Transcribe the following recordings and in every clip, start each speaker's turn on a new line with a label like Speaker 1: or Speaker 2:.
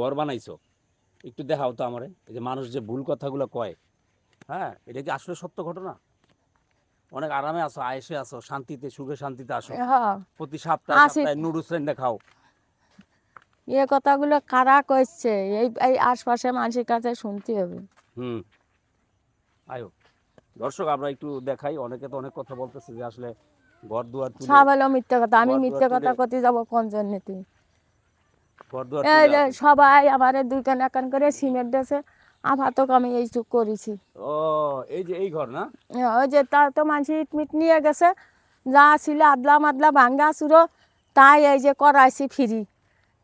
Speaker 1: ঘর বানাইছো একটু দেখাও তো আমারে। এই যে মানুষ যে ভুল কথাগুলো কয় হ্যাঁ এটা কি আসলে সত্য ঘটনা? অনেক আরামে আসো আয়েসে আসো শান্তিতে সুখে শান্তিতে আসো
Speaker 2: হ্যাঁ।
Speaker 1: প্রতি সপ্তাহে। সপ্তাহে নুডলস রেন্দে খাও।
Speaker 2: এ কথাগুলো কারা কইছে? এই এই আশপাশে মানুষের কাছে শুনতে হবে।
Speaker 1: হুম। আয়ো দর্শক আমরা একটু দেখাই। অনেকে তো অনেক কথা বলতেছে যে আসলে ঘর দুয়ার
Speaker 2: সব হলো মিথ্যে কথা। আমি মিথ্যা কথা করতে যাব কোন জন্য
Speaker 1: দুয়ার
Speaker 2: এই যে সবাই আমার দুই কান একান করে সিমেন্ট দিয়েছে আপাতক আমি এই চুপ করেছি।
Speaker 1: ও এই যে এই ঘর না?
Speaker 2: ওই যে তার তো মানুষ ইট মিট নিয়ে গেছে যা ছিল আদলা মাদলা ভাঙ্গা চুরো তাই এই যে করাইছি ফ্রি।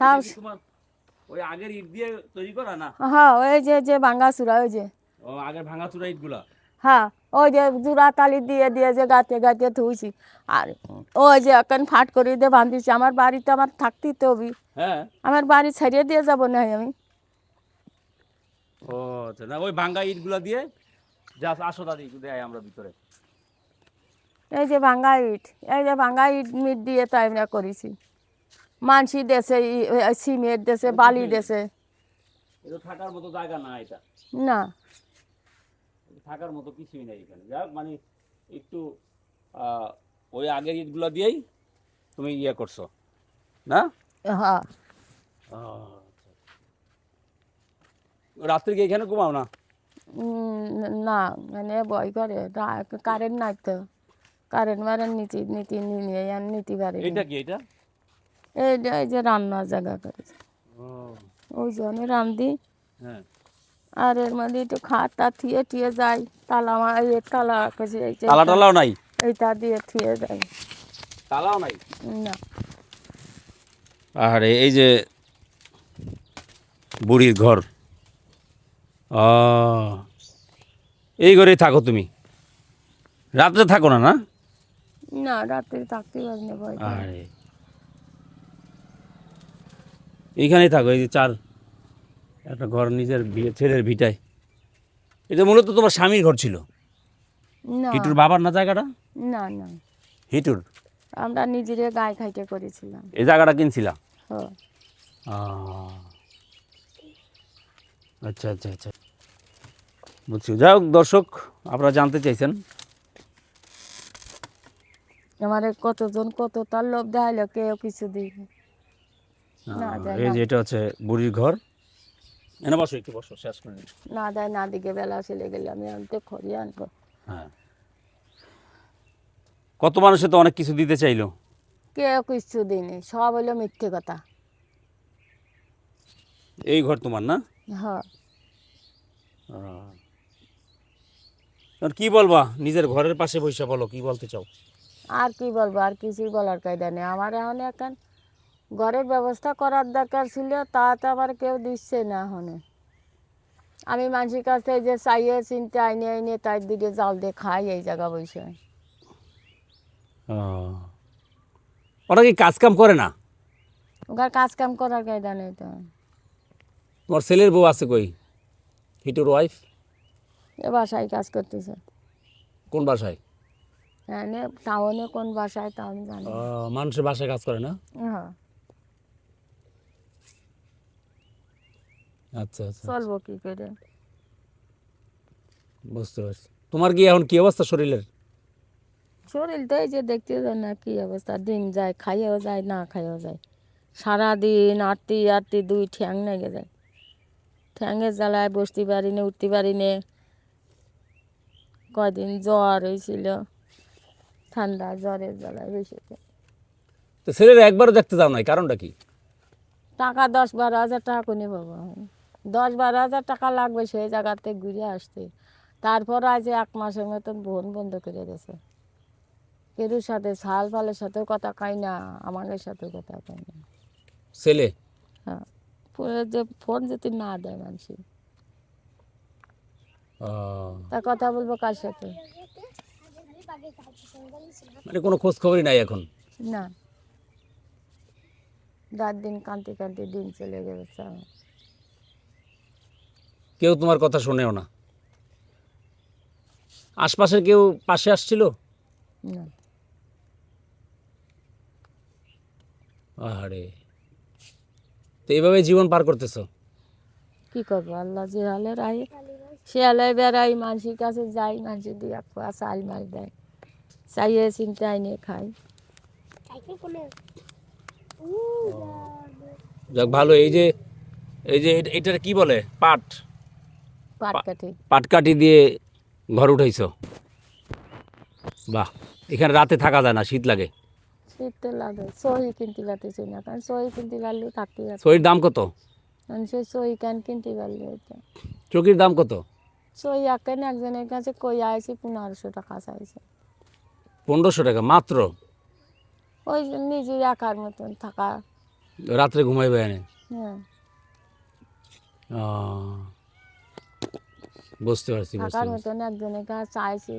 Speaker 2: তাও
Speaker 1: ওই আগের ইট দিয়ে তৈরি করা না?
Speaker 2: হ্যাঁ ওই যে যে ভাঙ্গা চুরা ওই যে।
Speaker 1: ও আগের ভাঙাচুরা ইটগুলা?
Speaker 2: হ্যাঁ। ওই যে জোড়া তালি দিয়ে দিয়ে যে গাতে গাতে ধুইছি। আর ওই যে এখন ফাট করে দিয়ে বান্ধিছি। আমার বাড়িতে আমার থাকতেই তো হবি।
Speaker 1: হ্যাঁ।
Speaker 2: আমার বাড়ি ছাড়িয়ে দিয়ে যাব না আমি।
Speaker 1: ও আচ্ছা। না ওই ভাঙ্গা ইটগুলা দিয়ে যা আসো দাদি দেয় আমরা ভিতরে।
Speaker 2: এই যে ভাঙ্গা ইট এই যে ভাঙ্গা ইট মিট দিয়ে তো আমরা করেছি। মানসি দেশে সিমেন্ট দেশে বালি দেশে
Speaker 1: এটা থাকার মতো জায়গা না এটা?
Speaker 2: না।
Speaker 1: থাকার মতো কিছুই নেই এখানে। যাক মানে একটু ওই আগের ইটগুলা দিয়েই তুমি ইয়ে করছ। না?
Speaker 2: হ্যাঁ।
Speaker 1: রাত্রে কি এখানে ঘুমাও না?
Speaker 2: না মানে ভয় করে। কারেন্ট নাই তো। কারেন্ট মারেন নীতি নীতি নিয়ে আর নীতি পারে
Speaker 1: এটা কি এটা
Speaker 2: এই যে- রান্নার জায়গা করেছে। ওই জন্য রান্ধি
Speaker 1: হ্যাঁ।
Speaker 2: আর এর মধ্যে একটু খাটটা থিয়ে ঠিয়ে যাই। তালা আমার এই তালা কাছে এই যে
Speaker 1: তালা টালাও নাই?
Speaker 2: এইটা দিয়ে থিয়ে যাই।
Speaker 1: তালাও নাই?
Speaker 2: না।
Speaker 1: আরে এই যে বুড়ির ঘর। ও এই ঘরেই থাকো তুমি? রাত্রে থাকো না না?
Speaker 2: না রাত্রে থাকতে পারি না ভয়
Speaker 1: আরে এইখানেই থাকো এই যে চার একটা ঘর নিজের বিয়ে ছেলের ভিটায়। এটা মূলত তোমার স্বামীর ঘর ছিল?
Speaker 2: না।
Speaker 1: হিটুর বাবার না জায়গাটা?
Speaker 2: না না।
Speaker 1: হিটুর?
Speaker 2: আমরা নিজেরে গায়ে খাইতে করেছিলাম।
Speaker 1: এই জায়গাটা কিনছিলাম
Speaker 2: হ্যাঁ।
Speaker 1: আচ্ছা আচ্ছা আচ্ছা। বুঝছি। যাই হোক দর্শক আপনারা জানতে চাইছেন।
Speaker 2: আমারে কতজন কত তার লোভ দেখাইলো কেউ কিছু দিই না,
Speaker 1: এই যে এটা হচ্ছে বুড়ির ঘর। এনে বসো একটু বসো শেষ করে
Speaker 2: না দেয় না দিকে বেলা চলে গেলে আমি আনতে খড়ি আনব।
Speaker 1: হ্যাঁ। কত মানুষে তো অনেক কিছু দিতে চাইলো।
Speaker 2: কেউ কিছু দিইনি সব হইল মিথ্যে কথা।
Speaker 1: এই ঘর তোমার না?
Speaker 2: হ্যাঁ।
Speaker 1: কি বলবা নিজের ঘরের পাশে বসে বলো কি বলতে চাও?
Speaker 2: আর কি বলব আর কিছুই বলার কায়দা নেই। আমার এখন এখন ঘরের ব্যবস্থা করার দরকার ছিল তা তো আবার কেউ দিচ্ছে না এখন। আমি মানুষের কাছ যে চাইয়ে চিনতে আইনে আইনে তার দিকে জাল দিয়ে খাই এই জায়গা বসে।
Speaker 1: ওরা কি কাজ কাম করে না?
Speaker 2: ওখানে কাজ কাম করার কায়দা নেই তো।
Speaker 1: তোমার ছেলের বউ আছে কই? হিটুর ওয়াইফ
Speaker 2: এ বাসায় কাজ করতেছে।
Speaker 1: কোন বাসায়?
Speaker 2: হ্যাঁ টাউনে কোন বাসায় তা আমি জানি
Speaker 1: মানুষের বাসায় কাজ করে না?
Speaker 2: হ্যাঁ।
Speaker 1: আচ্ছা আচ্ছা
Speaker 2: চলবো কি করে?
Speaker 1: বুঝতে পারছি। তোমার কি এখন কি অবস্থা শরীরের?
Speaker 2: শরীর তো এই যে দেখতে যায় না কি অবস্থা দিন যায় খাইয়েও যায় না খাইয়েও যায়। সারাদিন আটটি আটটি দুই ঠ্যাং লেগে যায়। ঠ্যাঙের জ্বালায় বসতে পারি না উঠতে পারি না কয়দিন জ্বর হয়েছিল ঠান্ডা জ্বরের জ্বালায় বেশিতে
Speaker 1: তো ছেলের একবারও দেখতে যাও নাই কারণটা কি?
Speaker 2: টাকা দশ বারো হাজার টাকা কোনে পাবো দশ বারো হাজার টাকা লাগবে সেই জায়গাতে ঘুরে আসতে। তারপর আজ এক মাসের মতন বোন বন্ধ করে দিয়েছে। কেরুর সাথে শাল ফালের সাথেও কথা কয় না আমাদের সাথেও কথা কয় না।
Speaker 1: ছেলে?
Speaker 2: হ্যাঁ যে ফোন যদি না দেয় মানুষ
Speaker 1: আহ,
Speaker 2: তা কথা বলব কার সাথে?
Speaker 1: মানে কোনো খোঁজ খবরই নাই এখন?
Speaker 2: না। রাত দিন কান্তি কান্তি দিন চলে গেছে। আমার।
Speaker 1: কেউ তোমার কথা শোনেও না। আশপাশের কেউ পাশে আসছিল?
Speaker 2: না।
Speaker 1: আরে তো এইভাবে জীবন পার করতেছো?
Speaker 2: কি করব? আল্লাহ যে হালে রাই শিয়ালে বেড়াই মানুষের কাছে যাই মানুষের দিয়ে চাল মাল দেয়। চাইয়ে চিন্তা নিয়ে খাই।
Speaker 1: যাক ভালো। এই যে এই যে এটা- এটার কি বলে? পাট।
Speaker 2: পাট কাটি
Speaker 1: পাটকাঠি দিয়ে ঘর উঠাইছো? বাহ এখানে রাতে থাকা যায় না শীত লাগে।
Speaker 2: শীত তো লাগে সহি কিনতে পারতেছি না কারণ সহি কিনতে পারলেও থাকতে
Speaker 1: সইর দাম কত?
Speaker 2: সে সহি কেন কিনতে পারলে
Speaker 1: চকির দাম কত?
Speaker 2: সহি একেন একজনের কাছে কই আইছি পনেরোশো টাকা চাইছে।
Speaker 1: পনেরোশো টাকা মাত্র?
Speaker 2: ওই নিজের একার মতন থাকা।
Speaker 1: রাত্রে ঘুমাইবে
Speaker 2: হ্যাঁ।
Speaker 1: বুঝতে পারছি
Speaker 2: থাকার মতন একজনের কাছে চাইছি।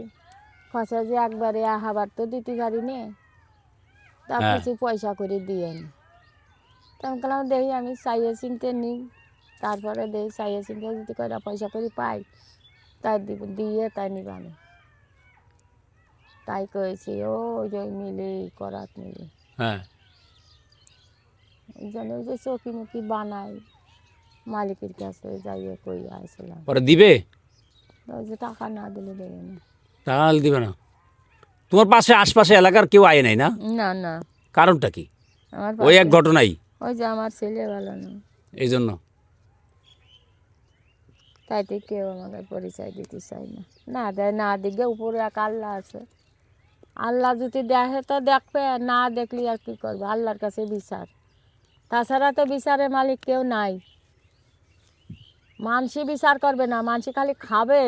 Speaker 2: খসা যে একবারে হাবার তো দিতে পারি নে তা
Speaker 1: হ্যাঁ।
Speaker 2: কিছু পয়সা করে দিয়ে নি। তখন বললাম দেখি আমি চাইয়ে চিনতে নিই তারপরে দেখি চাইয়ে চিনতে যদি কয়টা পয়সা করে পাই। তাই দিব দিয়ে তাই নিব আমি। তাই কয়েছি ও ওই যে মিলে করাত মিলে।
Speaker 1: হ্যাঁ।
Speaker 2: জন্য ওই যে চকি মুখি বানাই মালিকের কাছে যাইয়ে কই আসলাম
Speaker 1: পরে দিবে?
Speaker 2: যে টাকা না দিলে দেবে না।
Speaker 1: তাহলে দিবে না। তোমার পাশে আশপাশে এলাকার কেউ আয় নাই না?
Speaker 2: না না।
Speaker 1: কারণটা কি?
Speaker 2: আমার
Speaker 1: ওই এক ঘটনাই।
Speaker 2: ওই যে আমার ছেলে ভালো না।
Speaker 1: এই জন্য
Speaker 2: তাইতে কেউ আমাকে পরিচয় দিতে চায় না। না দেয় না দিকে উপরে এক আল্লাহ আছে। আল্লাহ যদি দেখে তো দেখবে না দেখলি আর কি করবে? আল্লাহর কাছে বিচার। তাছাড়া তো বিচারের মালিক কেউ নাই। মানসি বিচার করবে না মানসি খালি খাবে।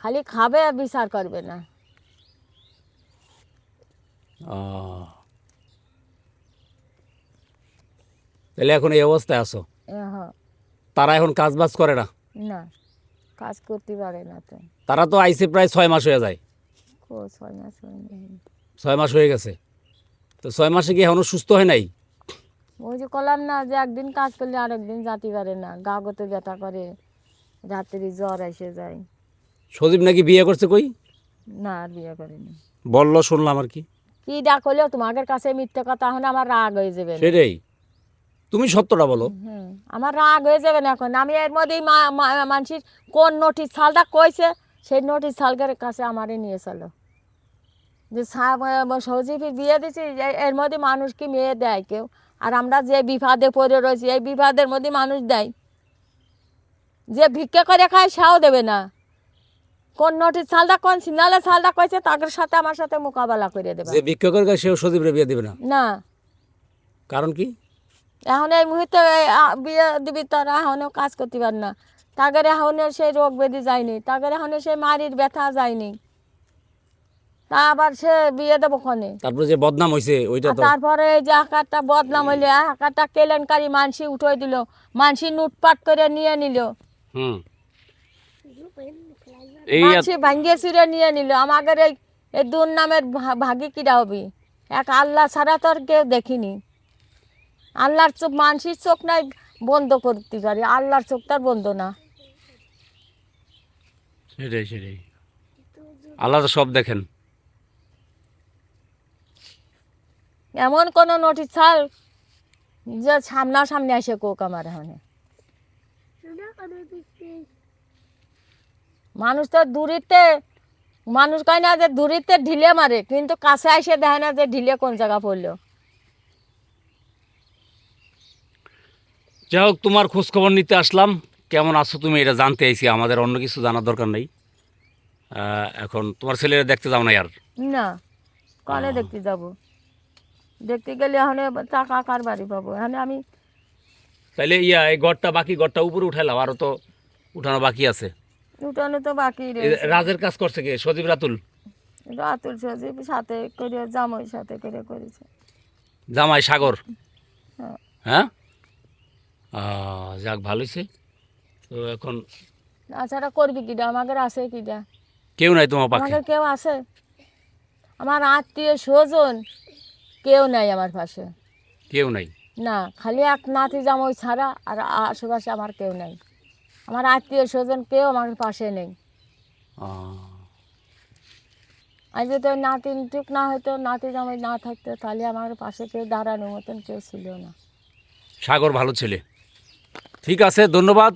Speaker 2: খালি খাবে আর বিচার করবে না।
Speaker 1: তাহলে এখন এই অবস্থায়
Speaker 2: হ,
Speaker 1: তারা এখন কাজ বাজ করে না?
Speaker 2: না কাজ করতে পারে না তো।
Speaker 1: তারা তো আইসে প্রায় ছয় মাস হয়ে যায়।
Speaker 2: কো ছয় মাস
Speaker 1: ছয় মাস হয়ে গেছে। তো ছয় মাসে কি এখনও সুস্থ হয় নাই?
Speaker 2: ওই যে করলাম না যে একদিন কাজ করলে আরেকদিন যেতে পারে না গা গতে ব্যথা করে রাত্রি জ্বর এসে যায়।
Speaker 1: সজীব নাকি বিয়ে করছে কই?
Speaker 2: না আর বিয়ে করেনি।
Speaker 1: বলল শুনলাম আর কি।
Speaker 2: কি ডাক হলেও তোমাদের কাছে মিথ্যে কথা এখন আমার রাগ হয়ে যাবে
Speaker 1: সেটাই। তুমি সত্যটা বলো।
Speaker 2: আমার রাগ হয়ে যাবে না এখন। আমি এর মধ্যেই মানুষের কোন নোটিশ ছালটা কইছে সেই নোটিশ ছালকের কাছে আমারই নিয়ে চলো। যে সৌজিফি বিয়ে দিছি এর মধ্যে মানুষ কি মেয়ে দেয় কেউ? আর আমরা যে বিপদে পড়ে রয়েছি এই বিপদের মধ্যে মানুষ দেয়। যে ভিক্ষা করে খায় সেও দেবে না। কোন নোটিশ ছালটা কোন সিগনালে ছালটা কইছে তাদের সাথে আমার সাথে মোকাবেলা করে দেবে।
Speaker 1: যে বিক্ষকের কাছে সেও সজীবরে বিয়ে দিবে না?
Speaker 2: না।
Speaker 1: কারণ কি?
Speaker 2: এখন এই মুহূর্তে বিয়ে দিবি তারা এখনও কাজ করতে পার না। তাগের এখনও সেই রোগ ব্যাধি যায়নি তাগের এখনও সেই মারির ব্যথা যায়নি। তা আবার সে বিয়ে দেবো ক্ষণে
Speaker 1: তারপরে যে বদনাম হয়েছে ওইটা তো।
Speaker 2: তারপরে এই যে আকারটা বদনাম হইলে আকারটা কেলেনকারি মানসি উঠে দিল মানসি লুটপাট করে নিয়ে নিল।
Speaker 1: হুম। এই
Speaker 2: মানসি ভাঙ্গিয়ে চুরে নিয়ে নিল আমাদের এই এই দুর নামের ভা- ভাগি কিরা হবি? এক আল্লাহ ছাড়া তো আর কেউ দেখিনি। আল্লাহর চোখ মানসির চোখ নাই বন্ধ করতে পারি আল্লাহর চোখ তার বন্ধ না।
Speaker 1: সেটাই সেটাই। আল্লাহ তো সব দেখেন।
Speaker 2: এমন কোনো নোটিশ ছাড় যে সামনা সামনে আসে কোক আমার এখানে। মানুষ তো দূরিতে মানুষ কয় না যে দূরিতে ঢিলে মারে কিন্তু কাছে এসে দেখে না যে ঢিলে কোন জায়গা পড়ল।
Speaker 1: যাই হোক তোমার খোঁজ খবর নিতে আসলাম। কেমন আছো তুমি এটা জানতে আইছি আমাদের অন্য কিছু জানার দরকার নেই। এখন তোমার ছেলেরা দেখতে যাও না আর?
Speaker 2: না কলে দেখতে যাব। দেখতে গেলে এখন টাকা কার বাড়ি পাবো? এখানে আমি
Speaker 1: তাইলে ইয়া এই গড়টা বাকি গড়টা উপরে উঠাইলাম আরও তো উঠানো বাকি আছে।
Speaker 2: উঠানো তো বাকি
Speaker 1: রাজের কাজ করছে কে? সজীব রাতুল?
Speaker 2: রাতুল সজীব সাথে করে জামাই সাথে করে করেছে।
Speaker 1: জামাই সাগর?
Speaker 2: হ্যাঁ।
Speaker 1: হ্যাঁ? যাক ভালো হয়েছে তো এখন
Speaker 2: তাছাড়া করবি কিটা আমাদের আছে কিটা
Speaker 1: কেউ নাই তোমার পাখে?
Speaker 2: আমাদের কেউ আছে? আমার আত্মীয় স্বজন। কেউ নাই আমার পাশে।
Speaker 1: কেউ নাই?
Speaker 2: না খালি এক নাতি জামাই ছাড়া আর আশেপাশে আমার কেউ নাই। আমার আত্মীয় স্বজন কেউ আমার পাশে নেই। আজ যদি ওই নাতি টুক না হতো নাতি জামাই না থাকতো তাহলে আমার পাশে কেউ দাঁড়ানোর মতন কেউ ছিল না।
Speaker 1: সাগর ভালো ছেলে। ঠিক আছে ধন্যবাদ।